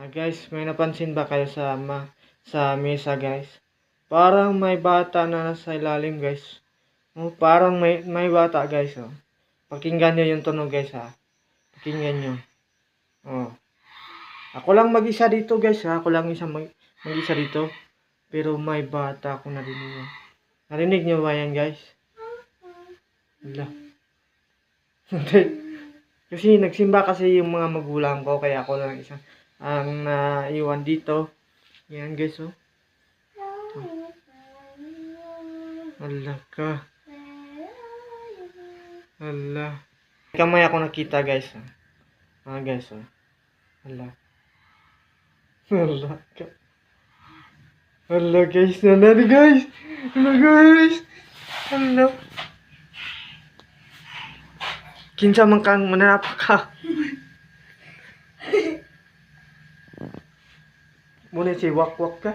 Ah, guys, may napansin ba kayo sa ma sa mesa, guys? Parang may bata na nasa ilalim, guys. Oh, parang may may bata, guys, oh. Pakinggan niyo yung tunog, guys, ha. Pakinggan niyo. Oh. Ako lang mag-isa dito, guys, ha. Ako lang isa mag mag-isa dito. Pero may bata ako narinig. Narinig niyo ba yan, guys? Wala. Kasi nagsimba kasi yung mga magulang ko, kaya ako lang isa ang naiwan dito. Yan guys, oh. Ala ka. Ala. Kamay ako nakita guys. ah. Ah guys, oh. Ala. Ala ka. Ala guys, nanari guys. Ala guys. Ala. Kinsa man kang mananapa ka. মনে হচ্ছে ওয়াক ওয়াকটা